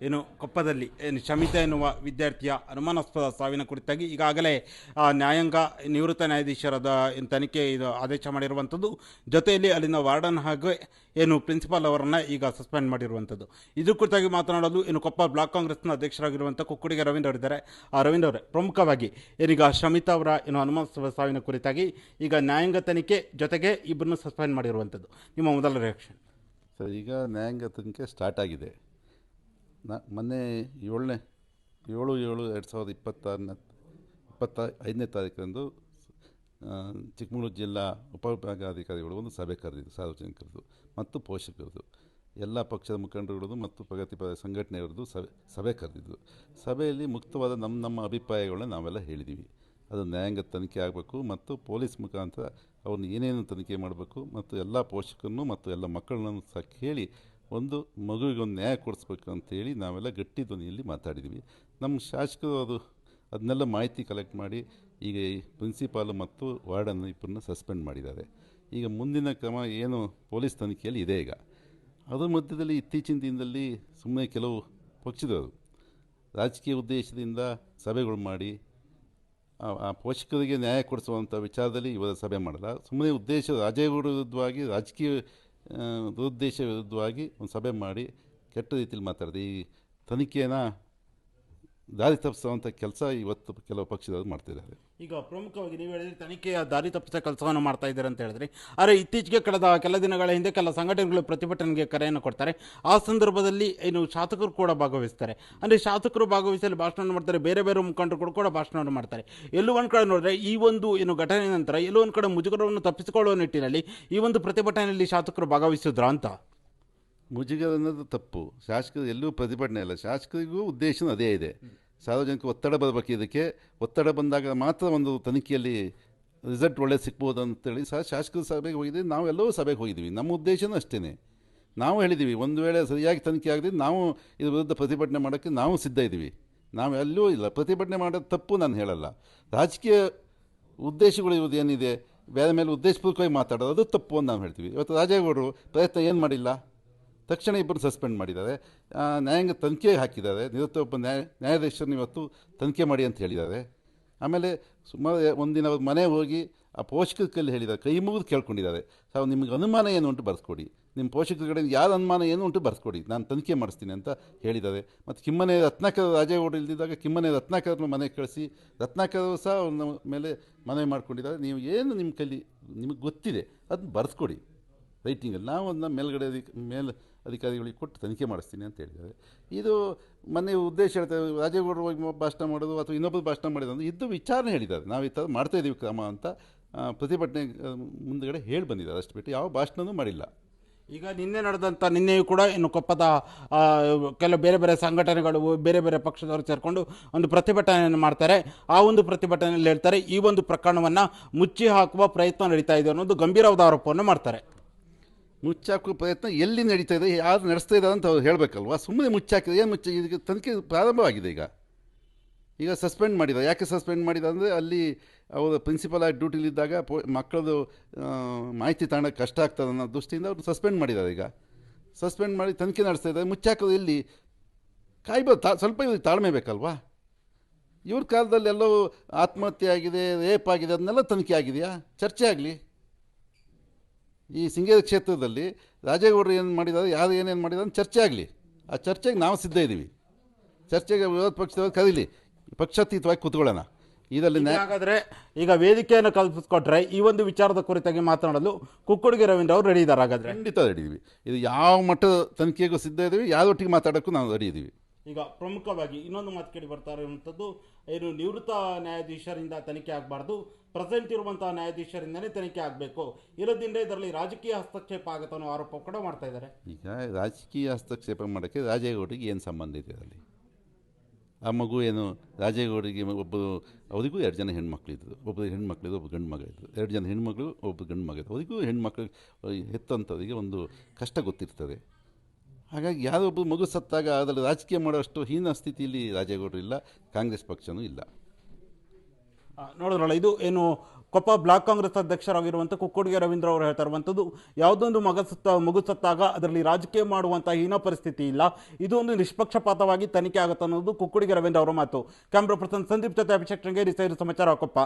ಏನು ಕೊಪ್ಪದಲ್ಲಿ, ಏನು ಶಮಿತ ಎನ್ನುವ ವಿದ್ಯಾರ್ಥಿಯ ಅನುಮಾನಾಸ್ಪದ ಸಾವಿನ ಕುರಿತಾಗಿ ಈಗಾಗಲೇ ನ್ಯಾಯಾಂಗ ನಿವೃತ್ತ ನ್ಯಾಯಾಧೀಶರಾದ, ಏನು ತನಿಖೆ ಇದು ಆದೇಶ ಮಾಡಿರುವಂಥದ್ದು. ಜೊತೆಯಲ್ಲಿ ಅಲ್ಲಿನ ವಾರ್ಡನ್ ಹಾಗೆ ಏನು ಪ್ರಿನ್ಸಿಪಾಲ್ ಅವರನ್ನು ಈಗ ಸಸ್ಪೆಂಡ್ ಮಾಡಿರುವಂಥದ್ದು. ಇದ್ರ ಕುರಿತಾಗಿ ಮಾತನಾಡಲು ಏನು ಕೊಪ್ಪ ಬ್ಲಾಕ್ ಕಾಂಗ್ರೆಸ್ನ ಅಧ್ಯಕ್ಷರಾಗಿರುವಂಥ ಕುಕ್ಕುಡಿಗೆ ರವೀಂದ್ರ ಅವರಿದ್ದಾರೆ ಆ, ರವೀಂದ್ರ ಅವರೇ, ಪ್ರಮುಖವಾಗಿ ಏನೀಗ ಶಮಿತಾ ಅವರ ಏನು ಅನುಮಾನಾಸ್ಪದ ಸಾವಿನ ಕುರಿತಾಗಿ ಈಗ ನ್ಯಾಯಾಂಗ ತನಿಖೆ ಜೊತೆಗೆ ಇಬ್ಬರನ್ನು ಸಸ್ಪೆಂಡ್ ಮಾಡಿರುವಂಥದ್ದು. ನಿಮ್ಮ ಮೊದಲ ರಿಯಾಕ್ಷನ್. ಸರ್, ಈಗ ನ್ಯಾಯಾಂಗ ತನಿಖೆ ಸ್ಟಾರ್ಟ್ ಆಗಿದೆ. ನ, ಮೊನ್ನೆ ಏಳನೇ, ಏಳು ಏಳು ಎರಡು ಸಾವಿರದ ಇಪ್ಪತ್ತಾರನೇ, ಇಪ್ಪತ್ತ ಐದನೇ ತಾರೀಕರಂದು ಚಿಕ್ಕಮಗಳೂರು ಜಿಲ್ಲಾ ಉಪವಿಭಾಗಾಧಿಕಾರಿಗಳು ಒಂದು ಸಭೆ ಕರೆದಿದ್ದು ಸಾರ್ವಜನಿಕರದ್ದು ಮತ್ತು ಪೋಷಕರದ್ದು ಎಲ್ಲ ಪಕ್ಷದ ಮುಖಂಡರುಗಳದ್ದು ಮತ್ತು ಪ್ರಗತಿಪರ ಸಂಘಟನೆಯವರದ್ದು ಸಭೆ ಸಭೆ ಕರೆದಿದ್ದು. ಸಭೆಯಲ್ಲಿ ಮುಕ್ತವಾದ ನಮ್ಮ ನಮ್ಮ ಅಭಿಪ್ರಾಯಗಳನ್ನ ನಾವೆಲ್ಲ ಹೇಳಿದ್ದೀವಿ ಅದು ನ್ಯಾಯಾಂಗ ತನಿಖೆ ಆಗಬೇಕು ಮತ್ತು ಪೊಲೀಸ್ ಮುಖಾಂತರ ಅವ್ರನ್ನ ಏನೇನು ತನಿಖೆ ಮಾಡಬೇಕು ಮತ್ತು ಎಲ್ಲ ಪೋಷಕರನ್ನು ಮತ್ತು ಎಲ್ಲ ಮಕ್ಕಳನ್ನು ಸಹ ಕೇಳಿ ಒಂದು ಮಗುವಿಗೆ ಒಂದು ನ್ಯಾಯ ಕೊಡಿಸ್ಬೇಕು ಅಂತೇಳಿ ನಾವೆಲ್ಲ ಗಟ್ಟಿ ಧ್ವನಿಯಲ್ಲಿ ಮಾತಾಡಿದ್ವಿ ನಮ್ಮ ಶಾಸಕರು ಅದು, ಅದನ್ನೆಲ್ಲ ಮಾಹಿತಿ ಕಲೆಕ್ಟ್ ಮಾಡಿ ಈಗ ಪ್ರಿನ್ಸಿಪಾಲು ಮತ್ತು ವಾರ್ಡನ್ನು ಇಬ್ಬರನ್ನ ಸಸ್ಪೆಂಡ್ ಮಾಡಿದ್ದಾರೆ. ಈಗ ಮುಂದಿನ ಕ್ರಮ ಏನು ಪೊಲೀಸ್ ತನಿಖೆಯಲ್ಲಿ ಇದೆ ಈಗ. ಅದರ ಮಧ್ಯದಲ್ಲಿ ಇತ್ತೀಚಿನ ದಿನದಲ್ಲಿ ಸುಮ್ಮನೆ ಕೆಲವು ಪಕ್ಷದವರು ರಾಜಕೀಯ ಉದ್ದೇಶದಿಂದ ಸಭೆಗಳು ಮಾಡಿ, ಆ ಪೋಷಕರಿಗೆ ನ್ಯಾಯ ಕೊಡಿಸುವಂಥ ವಿಚಾರದಲ್ಲಿ ಇವರ ಸಭೆ ಮಾಡಲ್ಲ. ಸುಮ್ಮನೆ ಉದ್ದೇಶ ರಾಜೇಗೌಡ ರಾಜಕೀಯ ದುರುದ್ದೇಶ ವಿರುದ್ಧವಾಗಿ ಒಂದು ಸಭೆ ಮಾಡಿ ಕೆಟ್ಟ ರೀತಿಯಲ್ಲಿ ಮಾತಾಡಿದೆ. ಈ ತನಿಖೆನ ದಾರಿ ತಪ್ಪಿಸುವಂಥ ಕೆಲಸ ಇವತ್ತು ಕೆಲವು ಪಕ್ಷದವರು ಮಾಡ್ತಿದ್ದಾರೆ. ಈಗ ಪ್ರಮುಖವಾಗಿ ನೀವು ಹೇಳಿದ್ರೆ, ತನಿಖೆಯ ದಾರಿ ತಪ್ಪಿಸುವ ಕೆಲಸವನ್ನು ಮಾಡ್ತಾ ಇದ್ದಾರೆ ಅಂತ ಹೇಳಿದ್ರಿ. ಆದರೆ ಇತ್ತೀಚೆಗೆ ಕಳೆದ ಕೆಲ ದಿನಗಳ ಹಿಂದೆ ಕೆಲ ಸಂಘಟನೆಗಳು ಪ್ರತಿಭಟನೆಗೆ ಕರೆಯನ್ನು ಕೊಡ್ತಾರೆ. ಆ ಸಂದರ್ಭದಲ್ಲಿ ಏನು ಶಾಸಕರು ಕೂಡ ಭಾಗವಹಿಸ್ತಾರೆ. ಅಂದರೆ ಶಾಸಕರು ಭಾಗವಹಿಸಲು ಭಾಷಣವನ್ನು ಮಾಡ್ತಾರೆ, ಬೇರೆ ಬೇರೆ ಮುಖಂಡರು ಕೂಡ ಭಾಷಣವನ್ನು ಮಾಡ್ತಾರೆ. ಎಲ್ಲೋ ಒಂದು ಕಡೆ ನೋಡಿದ್ರೆ ಈ ಒಂದು ಏನು ಘಟನೆ ನಂತರ ಎಲ್ಲೋ ಒಂದು ಕಡೆ ಮುಜುಗರವನ್ನು ತಪ್ಪಿಸಿಕೊಳ್ಳುವ ನಿಟ್ಟಿನಲ್ಲಿ ಈ ಒಂದು ಪ್ರತಿಭಟನೆಯಲ್ಲಿ ಶಾಸಕರು ಭಾಗವಹಿಸಿದ್ರ ಅಂತ? ಮುಜುಗರ ಅನ್ನೋದು ತಪ್ಪು. ಶಾಸಕರು ಎಲ್ಲೂ ಪ್ರತಿಭಟನೆ ಇಲ್ಲ. ಶಾಸಕರಿಗೂ ಉದ್ದೇಶ ಅದೇ ಇದೆ. ಸಾರ್ವಜನಿಕ ಒತ್ತಡ ಬರಬೇಕು ಇದಕ್ಕೆ. ಒತ್ತಡ ಬಂದಾಗ ಮಾತ್ರ ಒಂದು ತನಿಖೆಯಲ್ಲಿ ರಿಸಲ್ಟ್ ಒಳ್ಳೆ ಸಿಗ್ಬೋದು ಅಂತೇಳಿ ಸಹ ಶಾಸಕರ ಸಭೆಗೆ ಹೋಗಿದ್ವಿ. ನಾವೆಲ್ಲವೂ ಸಭೆಗೆ ಹೋಗಿದ್ದೀವಿ ನಮ್ಮ ಉದ್ದೇಶನೂ ಅಷ್ಟೇ ನಾವು ಹೇಳಿದ್ದೀವಿ, ಒಂದು ವೇಳೆ ಸರಿಯಾಗಿ ತನಿಖೆ ಆಗಲಿ ನಾವು ಇದ್ರ ವಿರುದ್ಧ ಪ್ರತಿಭಟನೆ ಮಾಡೋಕ್ಕೆ ನಾವು ಸಿದ್ಧ ಇದ್ದೀವಿ. ನಾವು ಎಲ್ಲೂ ಇಲ್ಲ. ಪ್ರತಿಭಟನೆ ಮಾಡೋದು ತಪ್ಪು ನಾನು ಹೇಳಲ್ಲ. ರಾಜಕೀಯ ಉದ್ದೇಶಗಳು ಇರೋದು ಏನಿದೆ? ಬೇರೆ ಮೇಲೆ ಉದ್ದೇಶಪೂರ್ವಕವಾಗಿ ಮಾತಾಡೋದು ಅದು ತಪ್ಪು ಅಂತ ನಾವು ಹೇಳ್ತೀವಿ. ಇವತ್ತು ರಾಜೇಗೌಡರು ಪ್ರಯತ್ನ ಏನು ಮಾಡಿಲ್ಲ? ತಕ್ಷಣ ಇಬ್ಬರು ಸಸ್ಪೆಂಡ್ ಮಾಡಿದ್ದಾರೆ. ನ್ಯಾಯಾಂಗ ತನಿಖೆ ಹಾಕಿದ್ದಾರೆ. ನಿವೃತ್ತ ಒಬ್ಬ ನ್ಯಾಯ ನ್ಯಾಯಾಧೀಶರನ್ನ ಇವತ್ತು ತನಿಖೆ ಮಾಡಿ ಅಂತ ಹೇಳಿದ್ದಾರೆ. ಆಮೇಲೆ ಸುಮಾರು ಒಂದಿನ ಅವ್ರ ಮನೆ ಹೋಗಿ ಆ ಪೋಷಕರ ಕೈಲಿ ಹೇಳಿದ್ದಾರೆ. ಕೈ ಮುಗಿದು ಕೇಳ್ಕೊಂಡಿದ್ದಾರೆ. ಸಾವು ನಿಮಗೆ ಅನುಮಾನ ಏನು ಉಂಟು ಬರೆಸ್ಕೊಡಿ. ನಿಮ್ಮ ಪೋಷಕರ ಕಡೆ ಯಾರು ಅನುಮಾನ ಏನು ಉಂಟು ಬರೆಸ್ಕೊಡಿ. ನಾನು ತನಿಖೆ ಮಾಡಿಸ್ತೀನಿ ಅಂತ ಹೇಳಿದ್ದಾರೆ. ಮತ್ತು ಕಿಮ್ಮನೆ ರತ್ನಾಕರ ರಾಜೇಗೌಡ ಇಲ್ದಿದ್ದಾಗ ಕಿಮ್ಮನೆ ರತ್ನಾಕರನ ಮನೆ ಕಳಿಸಿ. ರತ್ನಾಕರು ಸಹ ಅವ್ರನ್ನ ಮೇಲೆ ಮನವಿ ಮಾಡ್ಕೊಂಡಿದ್ದಾರೆ. ನೀವು ಏನು ನಿಮ್ಮ ಕೈಲಿ, ನಿಮಗೆ ಗೊತ್ತಿದೆ. ಅದನ್ನ ಬರ್ಸ್ಕೊಡಿ. ರೈಟಿಂಗಲ್ಲಿ ನಾವು ಅದನ್ನ ಮೇಲ್ಗಡೆ ಅಧಿಕ, ಮೇಲ್ ಅಧಿಕಾರಿಗಳಿಗೆ ಕೊಟ್ಟು ತನಿಖೆ ಮಾಡಿಸ್ತೀನಿ ಅಂತ ಹೇಳಿದ್ದಾರೆ. ಇದು ಮೊನ್ನೆ ಉದ್ದೇಶ ಹೇಳ್ತಾರೆ ರಾಜೇಗೌಡರು ಹೋಗಿ ಭಾಷಣ ಮಾಡೋದು ಅಥವಾ ಇನ್ನೊಬ್ಬರು ಭಾಷಣ ಮಾಡಿದ್ರು ಇದು ಇದ್ದು ವಿಚಾರಣೆ ಹೇಳಿದ್ದಾರೆ. ನಾವು ಈ ಥರ ಮಾಡ್ತಾ ಇದ್ದೀವಿ ಕ್ರಮ ಅಂತ ಪ್ರತಿಭಟನೆ ಮುಂದಗಡೆ ಹೇಳಿ ಬಂದಿದ್ದಾರೆ ಅಷ್ಟು ಬಿಟ್ಟು, ಯಾವ ಭಾಷಣನೂ ಮಾಡಿಲ್ಲ. ಈಗ ನಿನ್ನೆ ನಡೆದಂಥ ನಿನ್ನೆಯೂ ಕೂಡ ಇನ್ನು ಕೊಪ್ಪದ ಕೆಲವು ಬೇರೆ ಬೇರೆ ಸಂಘಟನೆಗಳು, ಬೇರೆ ಬೇರೆ ಪಕ್ಷದವರು ಸೇರಿಕೊಂಡು ಒಂದು ಪ್ರತಿಭಟನೆಯನ್ನು ಮಾಡ್ತಾರೆ. ಆ ಒಂದು ಪ್ರತಿಭಟನೆಯಲ್ಲಿ ಹೇಳ್ತಾರೆ, ಈ ಒಂದು ಪ್ರಕರಣವನ್ನು ಮುಚ್ಚಿ ಹಾಕುವ ಪ್ರಯತ್ನ ನಡೀತಾ ಇದೆ ಅನ್ನೋದು ಗಂಭೀರವಾದ ಆರೋಪವನ್ನು ಮಾಡ್ತಾರೆ. ಮುಚ್ಚಾಕೋ ಪ್ರಯತ್ನ ಎಲ್ಲಿ ನಡೀತಾ ಇದೆ ಯಾರು ನಡೆಸ್ತಾ ಇದ್ದಾರೆ ಅಂತ ಅವ್ರು ಹೇಳಬೇಕಲ್ವಾ? ಸುಮ್ಮನೆ ಮುಚ್ಚಾಕಿದೆ ಏನು ಮುಚ್ಚ, ಇದಕ್ಕೆ ತನಿಖೆ ಪ್ರಾರಂಭವಾಗಿದೆ ಈಗ. ಈಗ ಸಸ್ಪೆಂಡ್ ಮಾಡಿದ್ದಾರೆ ಯಾಕೆ ಸಸ್ಪೆಂಡ್ ಮಾಡಿದ ಅಂದರೆ ಅಲ್ಲಿ ಅವರು ಪ್ರಿನ್ಸಿಪಲ್ ಆಗಿ ಡ್ಯೂಟಿಲಿದ್ದಾಗ ಪೋ, ಮಕ್ಕಳದು ಮಾಹಿತಿ ತಗೊಳಕ್ಕೆ ಕಷ್ಟ ಆಗ್ತದೆ ಅನ್ನೋ ದೃಷ್ಟಿಯಿಂದ ಅವ್ರು ಸಸ್ಪೆಂಡ್ ಮಾಡಿದ್ದಾರೆ ಈಗ. ಸಸ್ಪೆಂಡ್ ಮಾಡಿ ತನಿಖೆ ನಡೆಸ್ತಾ ಇದ್ದಾರೆ ಮುಚ್ಚಾಕೋದು ಎಲ್ಲಿ? ಕಾಯ್ಬೋದು ತಾ, ಸ್ವಲ್ಪ ಇವ್ರಿಗೆ ತಾಳ್ಮೆ ಬೇಕಲ್ವಾ? ಇವ್ರ ಕಾಲದಲ್ಲಿ ಎಲ್ಲೋ ಆತ್ಮಹತ್ಯೆ ಆಗಿದೆ, ರೇಪ್ ಆಗಿದೆ, ಅದನ್ನೆಲ್ಲ ತನಿಖೆ ಆಗಿದೆಯಾ? ಚರ್ಚೆ ಆಗಲಿ. ಈ ಸಿಂಗೇರಿ ಕ್ಷೇತ್ರದಲ್ಲಿ ರಾಜೇಗೌಡರು ಏನು ಮಾಡಿದ್ದಾರೆ ಯಾರು ಏನೇನು ಮಾಡಿದ್ದಾರೆ ಚರ್ಚೆ ಆಗಲಿ. ಆ ಚರ್ಚೆಗೆ ನಾವು ಸಿದ್ಧ ಇದ್ದೀವಿ. ಚರ್ಚೆಗೆ ವಿರೋಧ ಪಕ್ಷದವರು ಕರೀಲಿ. ಪಕ್ಷಾತೀತವಾಗಿ ಕೂತ್ಕೊಳ್ಳೋಣ. ಇದರಲ್ಲಿ ಹಾಗಾದರೆ ಈಗ ವೇದಿಕೆಯನ್ನು ಕಲ್ಪಿಸ್ಕೊಟ್ರೆ ಈ ಒಂದು ವಿಚಾರದ ಕುರಿತಾಗಿ ಮಾತನಾಡಲು ಕುಕ್ಕುಡಿಗೆ ರವೀಂದ್ರ ಅವರು ರೆಡಿ ಇದ್ದಾರೆ ಹಾಗಾದರೆ. ಖಂಡಿತ ರೆಡಿ ಇದ್ದೀವಿ. ಇದು ಯಾವ ಮಟ್ಟದ ತನಿಖೆಗೂ ಸಿದ್ಧ ಇದ್ದೀವಿ ಯಾವೊಟ್ಟಿಗೆ ಮಾತಾಡೋಕ್ಕೂ ನಾವು ರೆಡಿ ಇದ್ದೀವಿ. ಈಗ ಪ್ರಮುಖವಾಗಿ ಇನ್ನೊಂದು ಮಾತು ಕೇಳಿ ಬರ್ತಾ ಇರುವಂಥದ್ದು ಏನು ನಿವೃತ್ತ ನ್ಯಾಯಾಧೀಶರಿಂದ ತನಿಖೆ ಆಗಬಾರ್ದು ಪ್ರೆಸೆಂಟ್ ಇರುವಂಥ ನ್ಯಾಯಾಧೀಶರಿಂದನೇ ತನಿಖೆ ಆಗಬೇಕು. ಇಲ್ಲದಿದ್ದರೆ ಇದರಲ್ಲಿ ರಾಜಕೀಯ ಹಸ್ತಕ್ಷೇಪ ಆಗುತ್ತೆ ಅನ್ನೋ ಆರೋಪ ಕೂಡ ಮಾಡ್ತಾ ಇದ್ದಾರೆ. ಈಗ ರಾಜಕೀಯ ಹಸ್ತಕ್ಷೇಪ ಮಾಡೋಕ್ಕೆ ರಾಜೇಗೌಡರಿಗೆ ಏನು ಸಂಬಂಧ ಇದೆ ಅಲ್ಲಿ? ಆ ಮಗು ಏನು ರಾಜೇಗೌಡರಿಗೆ ಒಬ್ಬರು, ಅವರಿಗೂ ಎರಡು ಜನ ಹೆಣ್ಮಕ್ಳಿದ್ರು ಒಬ್ಬರು ಹೆಣ್ಮಕ್ಳಿದ್ರು ಒಬ್ಬ ಗಂಡು ಮಗ ಇದ್ದರು. ಎರಡು ಜನ ಹೆಣ್ಮಕ್ಳು ಒಬ್ಬ ಗಂಡು ಮಗ ಇದ್ದರು. ಅವರಿಗೂ ಹೆಣ್ಮಕ್ಳು, ಹೆತ್ತಂಥವರಿಗೆ ಒಂದು ಕಷ್ಟ ಗೊತ್ತಿರ್ತದೆ. ಹಾಗಾಗಿ ಯಾರೊಬ್ಬರು ಮಗು ಸತ್ತಾಗ ಅದರಲ್ಲಿ ರಾಜಕೀಯ ಮಾಡೋಷ್ಟು ಹೀನ ಸ್ಥಿತಿಯಲ್ಲಿ ರಾಜೇಗೌಡರು ಇಲ್ಲ, ಕಾಂಗ್ರೆಸ್ ಪಕ್ಷನೂ ಇಲ್ಲ. ನೋಡಿದ್ರಲ್ಲ, ಇದು ಏನು ಕೊಪ್ಪ ಬ್ಲಾಕ್ ಕಾಂಗ್ರೆಸ್ ಅಧ್ಯಕ್ಷರಾಗಿರುವಂಥ ಕುಕ್ಕುಡಿಗೆ ರವೀಂದ್ರ ಅವರು ಹೇಳ್ತಾ ಇರುವಂಥದ್ದು ಯಾವುದೊಂದು ಮಗ ಸತ್ತ, ಮಗು ಸತ್ತಾಗ ಅದರಲ್ಲಿ ರಾಜಕೀಯ ಮಾಡುವಂಥ ಹೀನ ಪರಿಸ್ಥಿತಿ ಇಲ್ಲ. ಇದು ಒಂದು ನಿಷ್ಪಕ್ಷಪಾತವಾಗಿ ತನಿಖೆ ಆಗುತ್ತೆ ಅನ್ನೋದು ಕುಕ್ಕುಡಿಗೆ ರವೀಂದ್ರ ಅವರ ಮಾತು. ಕ್ಯಾಮ್ರಾ ಪರ್ಸನ್ ಸಂದೀಪ್ ಜೊತೆ ಅಭಿಷೇಕ್ ಶೃಂಗೇರಿ, ಸೇರಿ ಸಮಾಚಾರ ಕೊಪ್ಪ.